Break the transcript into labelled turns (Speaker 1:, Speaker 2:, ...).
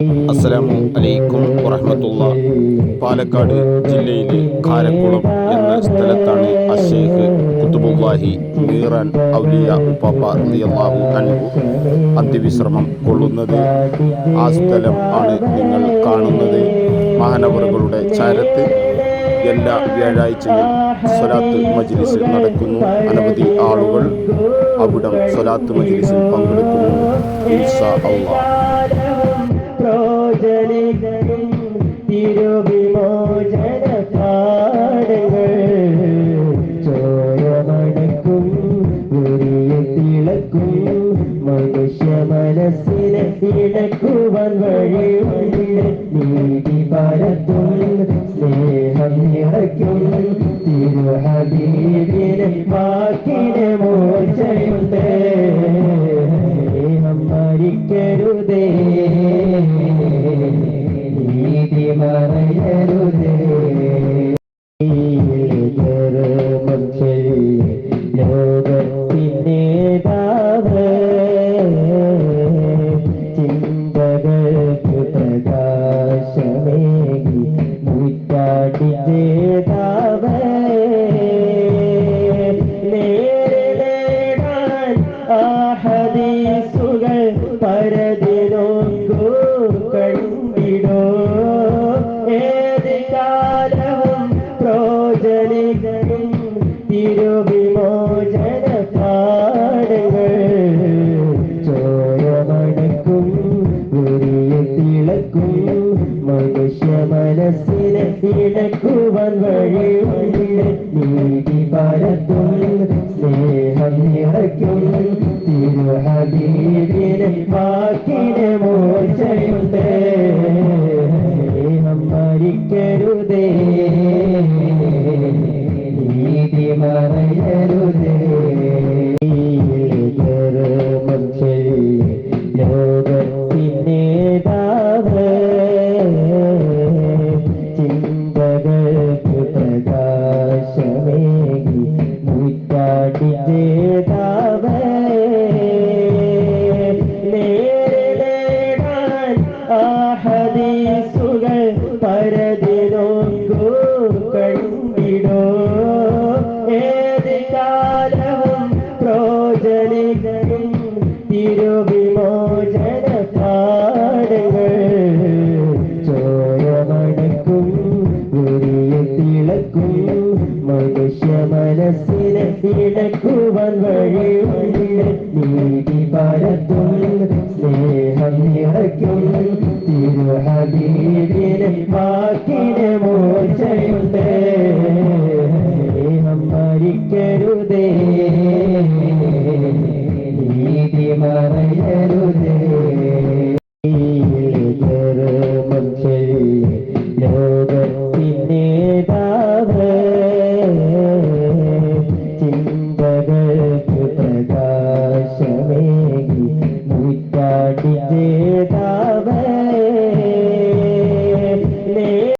Speaker 1: അസ്സലാമു അലൈക്കും വറഹമത്തുള്ള പാലക്കാട് ജില്ലയിലെ കാരക്കുളം എന്ന സ്ഥലത്താണ് അഷേഖ് കുത്തുബുല്ലാഹി മീറാൻ ഔലിയ ഉപ്പാപ്പ റിയല്ലാഹു അൻഹു അന്ത്യവിശ്രമം കൊള്ളുന്നത്. ആ സ്ഥലം ആണ് നിങ്ങൾ കാണുന്നത്. മഹാനവറുകളുടെ ചാരത്ത് എല്ലാ വ്യാഴാഴ്ചയും സ്വലാത്ത് മജ്ലിസ് നടക്കുന്നു. അനവധി ആളുകൾ അവിടം സ്വലാത്ത് മജ്ലിസിൽ പങ്കെടുക്കുന്നു. ഇൻഷാ
Speaker 2: തിരുവിമോചന മനുഷ്യ മനസ്സിനെ ഇടക്കുവാൻ വഴിയുണ്ട്. നീതി പരത്തും മനുഷ്യ മനസ്സിനെ ഇടക്കുവാൻ വഴിയുണ്ട് നീതി പരത്തും സ്നേഹം നിറയ്ക്കും. തിരുഹബീബിനെ വാക്കിന് മൂർച്ചയുണ്ട്. സ്നേഹം മരിക്കരുതേ. നീതി മറയരുതേ. പരതിനോക്കൂ കണ്ടിടോ ഏത് കാലവും പ്രോജനികളും തിരുവിമോചന പാടുകൾ ചോരമടക്കും ഉരിയ തിളക്കും മനുഷ്യ മനസ്സിനെ ഇടക്കുവാൻ വഴിയുണ്ട് നീതി പരത്തും സ്നേഹം നിറയ്ക്കും. തിരുഹബീബിനെ വാക്കിന് മോശയുണ്ട് സ്നേഹം